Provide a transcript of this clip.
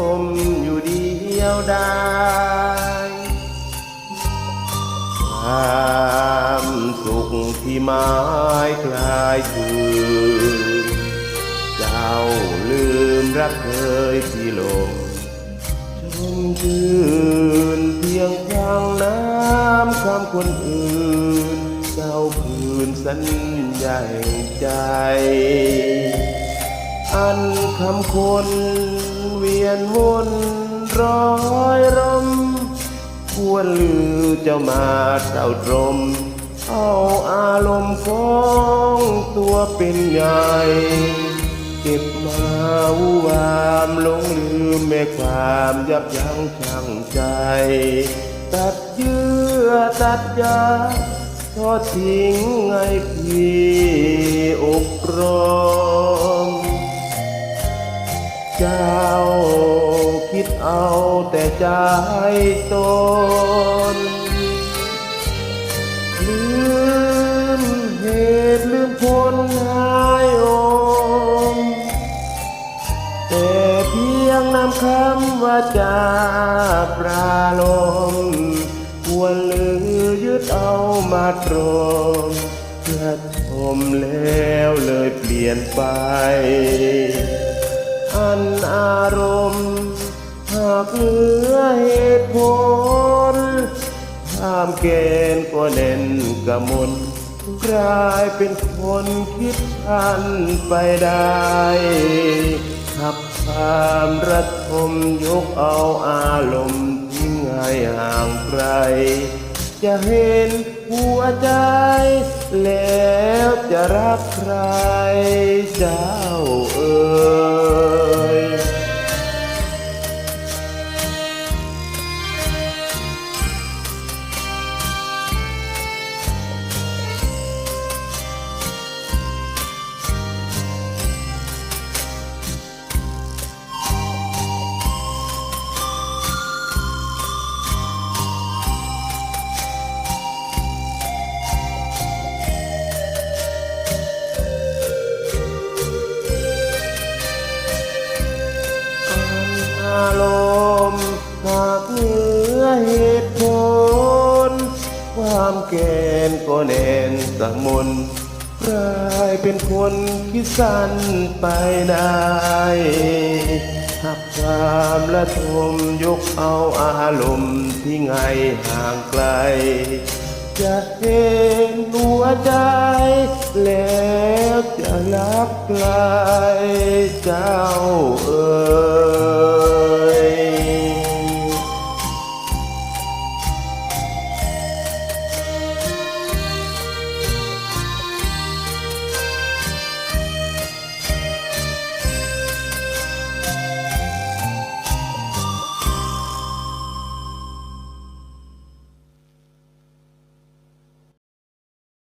ทมอยู่เดียวดายความสุขที่ไม้คลายคืนเจ้าลืมรักเคยที่ลมชมชื่นเพียงทางน้ำคำคนอื่นเจ้าคืนสัญญาใจ อันคำคนเวียนวนร้อยรมควรลือเจ้ามาเจ้าตรม เอาอารมณ์ของตัวเป็นใหญ่เก็บมาวูวามหลงลืมแม่ความยับยั้งชั่งใจ ตัดเยื่อตัดยาทอดทิ้งให้พี่อกรม เจ้า คิดเอาแต่ใจตนลืมเหตุลืมผลหายอมแต่เพียงนำคำว่าจาปราลมควรลือยึดเอามาตรมเพื่อชมแล้วเลยเปลี่ยนไป อันอารมณ์ หากเหนือเหตุผลห้ามเกณฑ์ก็เน้นกระมนกลายเป็นคนคิดทันไปได้ขับความระทมยกเอาอารมณ์ทิ้งให้ห่างไกล จะเห็นหัวใจ แล้วจะรักใครเจ้าเอ่ย อารมณ์หากเหนือเหตุผล ความแกนก็แน่นสมนกลายเป็นคนคิดสั้นไปได้หักความละทมยกเอาอารมณ์ที่ไงห่างไกล จะเห็นหัวใจ แล้วจะรักใครเจ้า